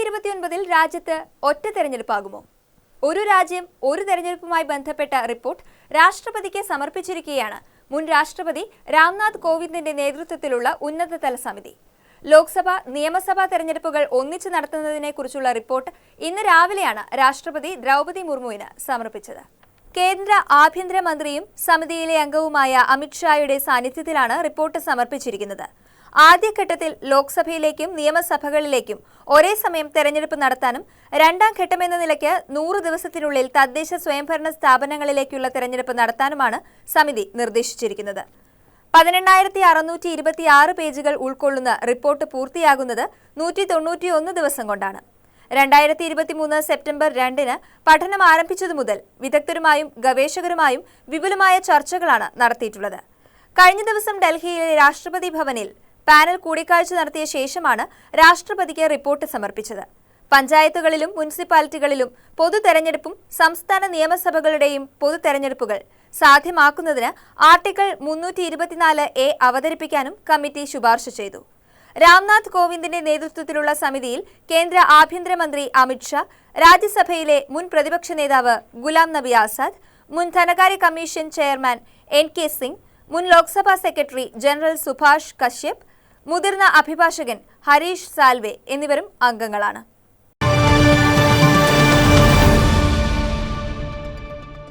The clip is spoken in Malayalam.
ഇരുപത്തിയൊൻപതിൽ രാജ്യത്ത് ഒറ്റ തെരഞ്ഞെടുപ്പാകുമോ? ഒരു രാജ്യം ഒരു തെരഞ്ഞെടുപ്പുമായി ബന്ധപ്പെട്ട റിപ്പോർട്ട് രാഷ്ട്രപതിക്ക് സമർപ്പിച്ചിരിക്കുകയാണ് മുൻ രാഷ്ട്രപതി രാംനാഥ് കോവിന്ദിന്റെ നേതൃത്വത്തിലുള്ള ഉന്നതതല സമിതി. ലോക്സഭ നിയമസഭാ തെരഞ്ഞെടുപ്പുകൾ ഒന്നിച്ചു നടത്തുന്നതിനെക്കുറിച്ചുള്ള റിപ്പോർട്ട് ഇന്ന് രാവിലെയാണ് രാഷ്ട്രപതി ദ്രൗപതി മുർമുവിന് സമർപ്പിച്ചത്. കേന്ദ്ര ആഭ്യന്തരമന്ത്രിയും സമിതിയിലെ അംഗവുമായ അമിത്ഷായുടെ സാന്നിധ്യത്തിലാണ് റിപ്പോർട്ട് സമർപ്പിച്ചിരിക്കുന്നത്. ആദ്യഘട്ടത്തിൽ ലോക്സഭയിലേക്കും നിയമസഭകളിലേക്കും ഒരേ സമയം തെരഞ്ഞെടുപ്പ് നടത്താനും രണ്ടാം ഘട്ടമെന്ന നിലയ്ക്ക് നൂറ് ദിവസത്തിനുള്ളിൽ തദ്ദേശ സ്വയംഭരണ സ്ഥാപനങ്ങളിലേക്കുള്ള തെരഞ്ഞെടുപ്പ് നടത്താനുമാണ് സമിതി നിർദ്ദേശിച്ചിരിക്കുന്നത്. പതിനെണ്ണായിരത്തി അറുന്നൂറ്റി ഇരുപത്തിയാറ് പേജുകൾ ഉൾക്കൊള്ളുന്ന റിപ്പോർട്ട് പൂർത്തിയാകുന്നത് നൂറ്റി തൊണ്ണൂറ്റിയൊന്ന് ദിവസം കൊണ്ടാണ്. രണ്ടായിരത്തി ഇരുപത്തിമൂന്ന് സെപ്റ്റംബർ രണ്ടിന് പഠനം ആരംഭിച്ചതു മുതൽ വിദഗ്ധരുമായും ഗവേഷകരുമായും വിപുലമായ ചർച്ചകളാണ് നടത്തിയിട്ടുള്ളത്. കഴിഞ്ഞ ദിവസം ഡൽഹിയിലെ രാഷ്ട്രപതി ഭവനിൽ പാനൽ കൂടിക്കാഴ്ച നടത്തിയ ശേഷമാണ് രാഷ്ട്രപതിക്ക് റിപ്പോർട്ട് സമർപ്പിച്ചത്. പഞ്ചായത്തുകളിലും മുനിസിപ്പാലിറ്റികളിലും പൊതു തെരഞ്ഞെടുപ്പും സംസ്ഥാന നിയമസഭകളുടെയും പൊതു തെരഞ്ഞെടുപ്പുകൾ സാധ്യമാക്കുന്നതിന് ആർട്ടിക്കിൾ മുന്നൂറ്റി ഇരുപത്തിനാല് എ അവതരിപ്പിക്കാനും കമ്മിറ്റി ശുപാർശ ചെയ്തു. രാംനാഥ് കോവിന്ദിന്റെ നേതൃത്വത്തിലുള്ള സമിതിയിൽ കേന്ദ്ര ആഭ്യന്തരമന്ത്രി അമിത്ഷാ രാജ്യസഭയിലെ മുൻ പ്രതിപക്ഷ നേതാവ് ഗുലാം നബി ആസാദ് മുൻ ധനകാര്യ commission chairman N K Singh മുൻ ലോക്സഭാ സെക്രട്ടറി ജനറൽ സുഭാഷ് കശ്യപ് മുതിർന്ന അഭിഭാഷകൻ ഹരീഷ് സാൽവെ എന്നിവരും അംഗങ്ങളാണ്